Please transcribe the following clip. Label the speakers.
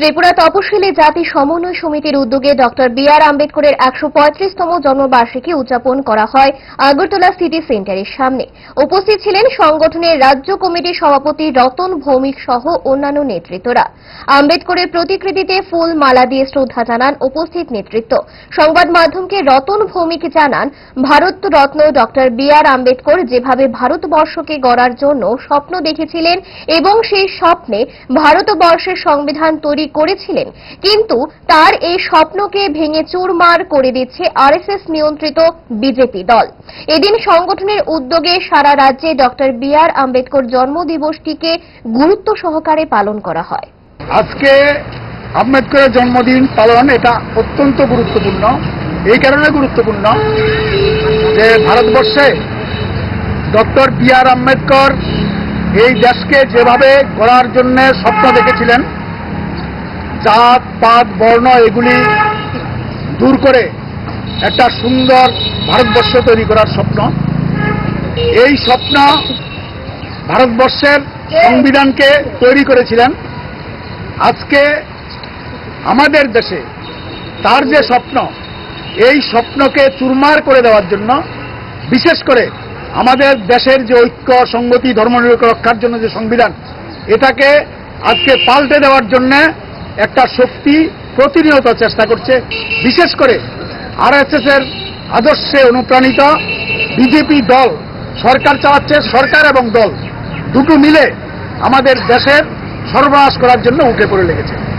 Speaker 1: ত্রিপুরা তপশিলি জাতি সমন্বয় সমিতির উদ্যোগে ডক্টর বি আর আম্বেদকরের একশো পঁয়ত্রিশতম জন্মবার্ষিকী উদযাপন করা হয় আগরতলা সিটি সেন্টারের সামনে। উপস্থিত ছিলেন সংগঠনের রাজ্য কমিটির সভাপতি রতন ভৌমিক সহ অন্যান্য নেতৃত্বরা। আম্বেদকরের প্রতিকৃতিতে ফুল মালা দিয়ে শ্রদ্ধা জানান উপস্থিত নেতৃত্ব। সংবাদ মাধ্যমকে রতন ভৌমিক জানান, Bharat Ratna doctor B R Ambedkar যেভাবে ভারতবর্ষকে গড়ার জন্য স্বপ্ন দেখেছিলেন এবং সেই স্বপ্নে ভারতবর্ষের সংবিধান তৈরি করেছিলেন। কিন্তু তার এই স্বপ্নকে ভেঙে চুরমার করে দিচ্ছে আরএসএস নিয়ন্ত্রিত বিজেপি দল। এদিন সংগঠনের উদ্যোগে সারা রাজ্যে ডক্টর বি আর আম্বেদকর জন্মদিবসটিকে গুরুত্ব সহকারে পালন করা হয়।
Speaker 2: আজকে আম্বেদকরের জন্মদিন পালন এটা অত্যন্ত গুরুত্বপূর্ণ। এই কারণে গুরুত্বপূর্ণ যে ভারতবর্ষে ডক্টর বি আর আম্বেদকর এই দেশকে যেভাবে গড়ার জন্য স্বপ্ন দেখেছিলেন জাত, পাত, বর্ণ এগুলি দূর করে একটা সুন্দর ভারতবর্ষ তৈরি করার স্বপ্ন। এই স্বপ্ন ভারতবর্ষের সংবিধানকে তৈরি করেছিলেন। আজকে আমাদের দেশে তার যে স্বপ্ন, এই স্বপ্নকে চুরমার করে দেওয়ার জন্য, বিশেষ করে আমাদের দেশের যে ঐক্য সংগতি ধর্মনিরপেক্ষ রক্ষার জন্য যে সংবিধান, এটাকে আজকে পাল্টে দেওয়ার জন্য একটা শক্তি প্রতিনিয়ত চেষ্টা করছে। বিশেষ করে আরএসএস এর আদর্শে অনুপ্রাণিত বিজেপি দল, সরকার চালাচ্ছে সরকার এবং দল, দুটো মিলে আমাদের দেশের সর্বনাশ করার জন্য উঠে পড়ে লেগেছে।